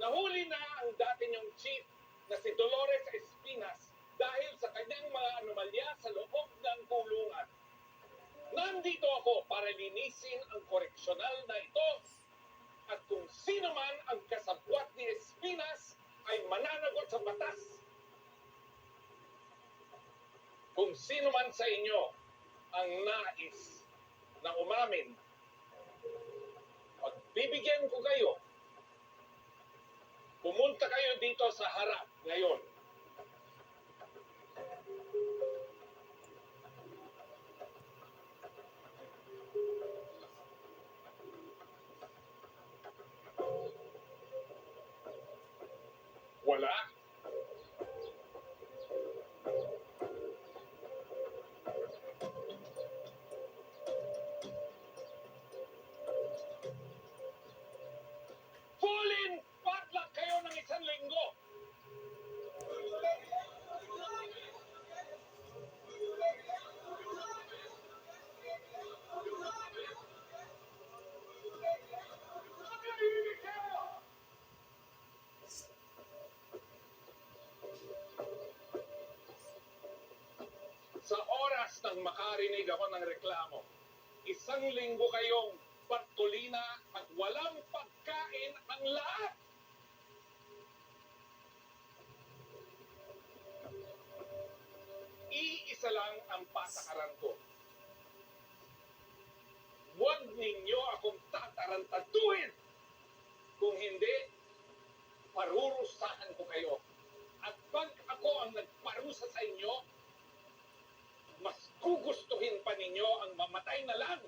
Nahuli na ang dati niyong chief na si Dolores Espinas dahil sa kanyang mga anomalya sa loob ng kulungan. Nandito ako para linisin ang koreksyonal na ito at kung sino man ang kasabwat ni Espinas ay mananagot sa batas. Kung sino man sa inyo ang nais na umamin, pagbibigyan ko kayo Pumunta kayo dito sa harap ngayon. Oras nang makarinig ako ng reklamo, isang linggo kayong patulina at walang pagkain ang lahat. Iisa lang ang patakaran ko. Huwag ninyo akong tatarantaduhin. Kung hindi, parurusahan ko kayo. Gugustuhin pa ninyo ang mamatay na lang.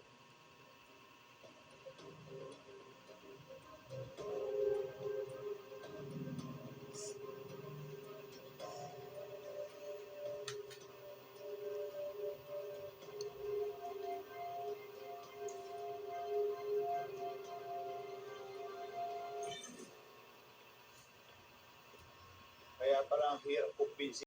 Kaya parang hirap kumpinsin